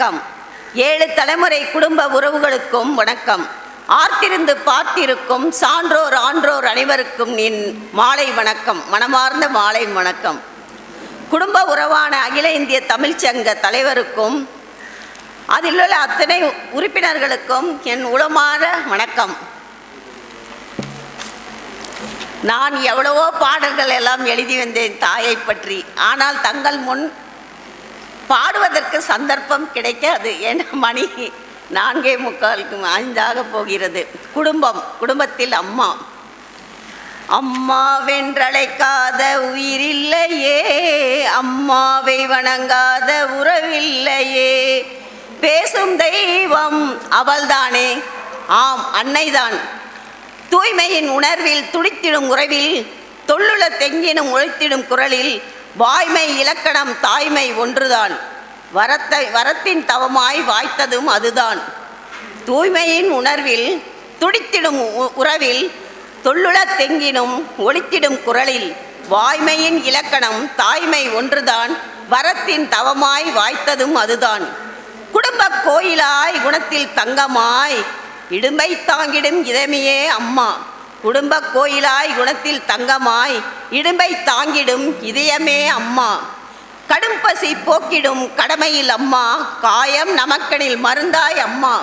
வணக்கம். ஏழு தலைமுறை குடும்ப உறவுகளுக்கும் வணக்கம். ஆர்த்திருந்து பார்த்திருக்கும் சான்றோர் ஆன்றோர் அனைவருக்கும் என் மாலை வணக்கம். மனமார்ந்த மாலை வணக்கம். குடும்ப உறவான அகில இந்திய தமிழ்ச்சங்க தலைவருக்கும் அதில் உள்ள அத்தனை உறுப்பினர்களுக்கும் என் உளமான வணக்கம். நான் எவ்வளவோ பாடல்கள் எல்லாம் எழுதி வந்தேன் தாயை பற்றி. ஆனால் தங்கள் முன் பாடுவதற்கு சந்தர்ப்பம் கிடைக்காது. ஏன்னா மணி நான்கே முக்காலுக்கு ஐந்தாக போகிறது. குடும்பம் குடும்பத்தில் அம்மா. அம்மா வென்றழைக்காத உயிரில்லையே. அம்மாவை வணங்காத உறவில்லையே. பேசும் தெய்வம் அவள்தானே. ஆம் அன்னைதான். தூய்மையின் உணர்வில் துடித்திடும் உறவில் தொல்லுல தெங்கினும் உழைத்திடும் குரலில் வாய்மை இலக்கணம் தாய்மை ஒன்றுதான். வரத்தை வரத்தின் தவமாய் வாய்த்ததும் அதுதான். தூய்மையின் உணர்வில் துடித்திடும் உ- உறவில் தொல்லுள தெங்கினும் ஒளித்திடும் குரலில் வாய்மையின் இலக்கணம் தாய்மை ஒன்றுதான் வரத்தின் தவமாய் வாய்த்ததும் அதுதான். குடும்ப கோயிலாய் குணத்தில் தங்கமாய் இடும்பை தாங்கிடும் இதமையே அம்மா. குடும்ப கோயிலாய் குணத்தில் தங்கமாய் இடும்பை தாங்கிடும் இதயமே அம்மா. கடும் பசி போக்கிடும் கடமையில் அம்மா. காயம் நமக்கனில் மருந்தாய் அம்மா.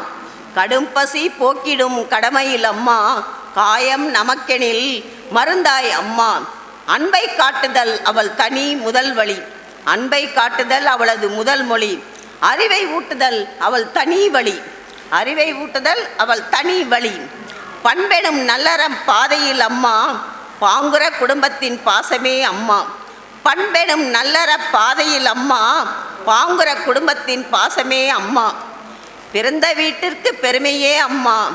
கடும் பசி போக்கிடும் கடமையில் அம்மா. காயம் நமக்கெனில் மருந்தாய் அம்மா. அன்பை காட்டுதல் அவள் தனி முதல் வழி. அன்பை காட்டுதல் அவளது முதல் மொழி. அறிவை ஊட்டுதல் அவள் தனி வழி. அறிவை ஊட்டுதல் அவள் தனி வழி. பண்பெனும் நல்லறம் பாதையில் அம்மா. பாங்குற குடும்பத்தின் பாசமே அம்மா. பண்பெனும் நல்லற பாதையில் அம்மா. பாங்குற குடும்பத்தின் பாசமே அம்மா. பிறந்த வீட்டிற்கு பெருமையே அம்மா.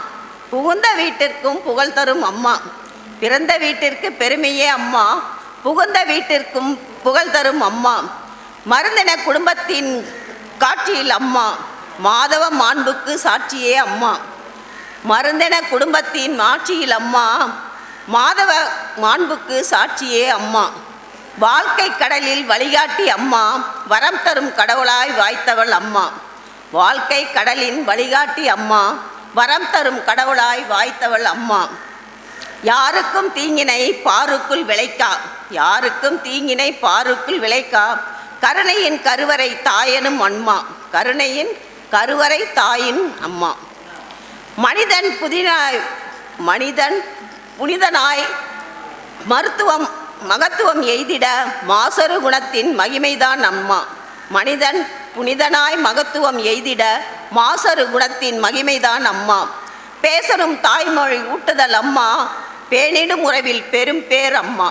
புகுந்த வீட்டிற்கும் புகழ் தரும் அம்மா. பிறந்த வீட்டிற்கு பெருமையே அம்மா. புகுந்த வீட்டிற்கும் புகழ் தரும் அம்மா. மருந்தின குடும்பத்தின் காட்சியில் அம்மா. மாதவ மாண்புக்கு சாட்சியே அம்மா. மருந்தென குடும்பத்தின் ஆட்சியில் அம்மா. மாதவ மாண்புக்கு சாட்சியே அம்மா. வாழ்க்கை கடலில் வழிகாட்டி அம்மா. வரம் தரும் கடவுளாய் வாய்த்தவள் அம்மா. வாழ்க்கை கடலின் வழிகாட்டி அம்மா. வரம் தரும் கடவுளாய் வாய்த்தவள் அம்மா. யாருக்கும் தீங்கினை பாருக்குள் விளைக்கா. யாருக்கும் தீங்கினை பாருக்குள் விளைக்கா. கருணையின் கருவறை தாயனும் அம்மா. கருணையின் கருவறை தாயின் அம்மா. மனிதன் புதினாய் மனிதன் புனிதனாய் மருத்துவம் மகத்துவம் எய்திட மாசரு குணத்தின் மகிமைதான் அம்மா. மனிதன் புனிதனாய் மகத்துவம் எய்திட மாசரு குணத்தின் மகிமைதான் அம்மா. பேசரும் தாய்மொழி ஊட்டுதல் அம்மா பேணிடும் உறவில் பெரும் பேர் அம்மா.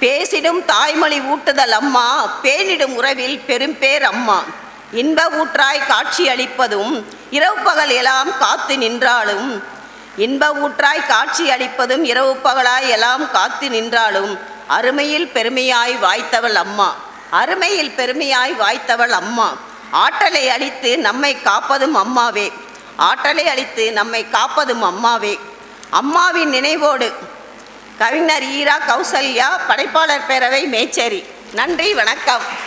பேசிடும் தாய்மொழி ஊட்டுதல் அம்மா பேணிடும் உறவில் பெரும் பேர் அம்மா. இன்ப ஊற்றாய் காட்சி அளிப்பதும் இரவு பகல் எல்லாம் காத்து நின்றாலும் இன்ப ஊற்றாய் காட்சி அளிப்பதும் இரவு பகலாய் எல்லாம் காத்து நின்றாலும் அருமையில் பெருமையாய் வாய்த்தவள் அம்மா. அருமையில் பெருமையாய் வாய்த்தவள் அம்மா. ஆற்றலை அளித்து நம்மை காப்பதும் அம்மாவே. ஆற்றலை அளித்து நம்மை காப்பதும் அம்மாவே. அம்மாவின் நினைவோடு. கவிஞர் ஈரா கௌசல்யா படைப்பாளர் பேரவை மேச்சேரி. நன்றி வணக்கம்.